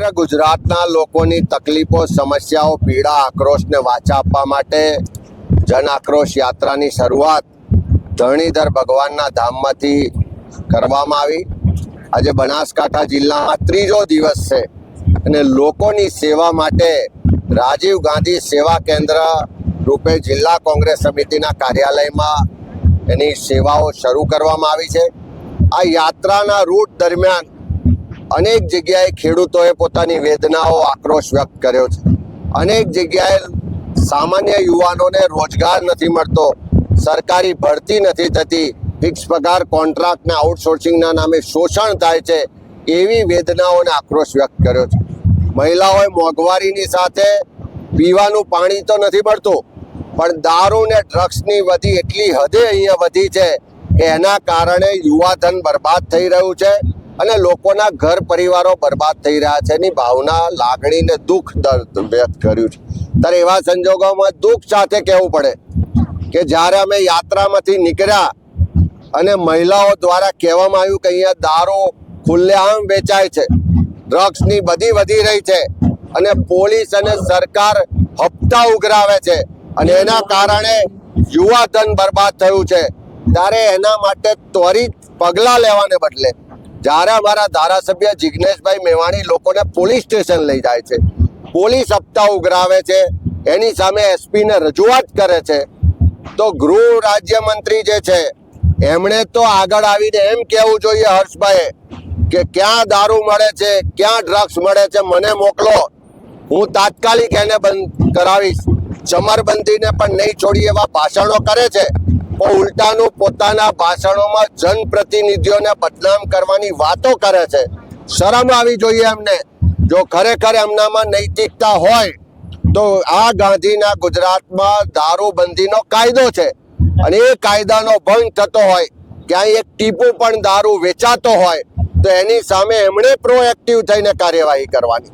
સમગ્ર ગુજરાતના લોકોની તકલીફો, સમસ્યાઓ, પીડા, આક્રોશને વાચા આપવા માટે જન આક્રોશ યાત્રાની શરૂઆત ધરણીધર ભગવાનના ધામમાંથી કરવામાં આવી. આજે બનાસકાંઠા જિલ્લામાં ત્રીજો દિવસ છે અને લોકોની સેવા માટે રાજીવ ગાંધી સેવા કેન્દ્ર રૂપે જિલ્લા કોંગ્રેસ સમિતિના કાર્યાલયમાં એની સેવાઓ શરૂ કરવામાં આવી છે. આ યાત્રાના રૂટ દરમિયાન અનેક જગ્યાએ ખેડૂતોએ પોતાની વેદનાઓ આક્રોશ વ્યક્ત કર્યો છે. અનેક જગ્યાએ સામાન્ય યુવાનોને રોજગાર નથી મળતો, સરકારી ભરતી નથી થતી, ફિક્સ પગાર કોન્ટ્રાક્ટના આઉટસોર્સિંગના નામે શોષણ થાય છે, એવી વેદનાઓને આક્રોશ વ્યક્ત કર્યો છે. મહિલાઓએ મોંઘવારીની સાથે પીવાનું પાણી તો નથી મળતું, પણ દારૂ ને ડ્રગ્સની વધી એટલી હદે અહીંયા વધી છે કે એના કારણે યુવાધન બરબાદ થઈ રહ્યું છે અને લોકોના ઘર પરિવારો બરબાદ થઈ રહ્યા છે. એની ભાવના, લાગણી ને દુઃખ દર્દ વ્યક્ત કર્યું છે. ત્યારે એવા સંજોગોમાં દુઃખ સાથે કહેવું પડે કે જ્યારે અમે યાત્રામાંથી નીકળ્યા અને મહિલાઓ દ્વારા કહેવામાં આવ્યું કે અહીંયા દારૂ ખુલ્લેઆમ વેચાય છે ડ્રગ્સની બધી વધી રહી છે અને પોલીસ અને સરકાર હપ્તા ઉઘરાવે છે અને એના કારણે યુવા ધન બરબાદ થયું છે, ત્યારે એના માટે ત્વરિત પગલાં લેવાને બદલે જ્યારે અમારા ધારાસભ્ય જિજ્ઞેશભાઈ મેવાણી લોકોને પોલીસ સ્ટેશન લઈ જાય છે. પોલીસ હપ્તા ઉઘરાવે છે. એની સામે એસપીને રજૂઆત કરે છે. તો ગૃહ રાજ્યમંત્રી જે છે, એમણે તો આગળ આવીને એમ કહેવું જોઈએ હર્ષભાઈ કે ક્યાં દારૂ મળે છે, ક્યાં ડ્રગ્સ મળે છે, મને મોકલો. હું તાત્કાલિક એને બંધ કરાવીશ. ચમરબંધીને પણ નહીં છોડી એવા ભાષણો કરે છે. ઉલટાનું પોતાના ભાષણોમાં જનપ્રતિનિધિઓને બદનામ કરવાની વાતો કરે છે. શરમ આવી જોઈએ એમને. જો ખરેખર એમનામાં નૈતિકતા હોય, તો આ ગાંધીના ગુજરાતમાં દારૂબંધીનો કાયદો છે. અને એ કાયદાનો ભંગ થતો હોય, ક્યાંય એક ટીપું પણ દારૂ વેચાતો હોય, તો એની સામે એમણે પ્રોએક્ટિવ થઈને કાર્યવાહી કરવાની.